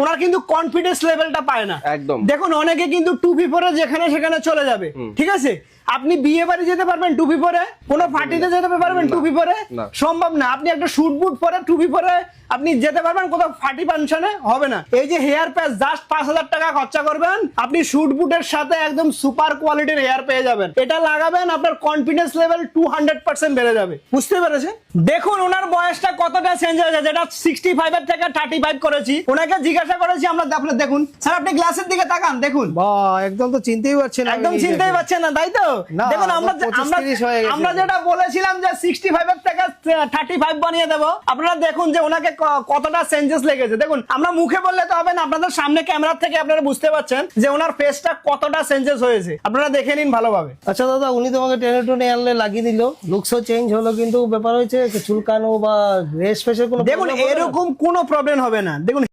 ওনার কিন্তু কনফিডেন্স লেভেলটা পায় না। একদম। দেখুন অনেকে কিন্তু টুপি পরে যেখানে সেখানে চলে যাবে। ঠিক আছে? আপনি বিয়ে বাড়ি যেতে পারবেন টুপি পরে কোনো পার্টিতে যেতে পারবেন টুপি পরে সম্ভব না। আপনি একটা শুট বুট পরে টুপি পরে আপনি যেতে পারবেন কোথাও ফাটি ফাংশনে হবে না। এই যে হেয়ার প্যাচ জাস্ট পাঁচ হাজার টাকা খরচা করবেন আপনি শুট বুটের সাথে একদম সুপার কোয়ালিটির হেয়ার পেয়ে যাবেন। এটা লাগাবেন আপনার confidence level two hundred percent বেড়ে যাবে। বুঝতে পেরেছেন? দেখুন ওনার বয়সটা কতটা চেঞ্জ হয়েছে যেটা সিক্সটি ফাইভ এর থেকে থার্টি ফাইভ করেছি। ওনাকে জিজ্ঞাসা করেছি আমরা আপনার দেখুন স্যার আপনি গ্লাসের দিকে তাকান দেখুন। একদম তো চিনতেই পারছেন একদম চিনতেই। পাচ্ছেন না তাই তো? দেখুন আমরা আমরা 30 গেছে। আমরা যেটা বলেছিলাম যে সিক্সটি ফাইভ এর থেকে থার্টি ফাইভ বানিয়ে দেবো। আপনারা দেখুন যে ওনাকে কতটা চেঞ্জেস লেগেছে। দেখুন আমরা মুখে বললে তো হবে না আপনাদের সামনে ক্যামেরা থেকে আপনারা বুঝতে পারছেন যে ওনার ফেসটা কতটা চেঞ্জেস হয়েছে। আপনারা দেখে নিন ভালোভাবে। আচ্ছা দাদা উনি তোমাকে টেনে টুনে আনলে লাগিয়ে দিল। লুকসও চেঞ্জ হলো কিন্তু ব্যাপার হয়েছে চুলকানো বা রেস ফেসের কোনো দেখুন? এরকম কোনো প্রবলেম হবে না। দেখুন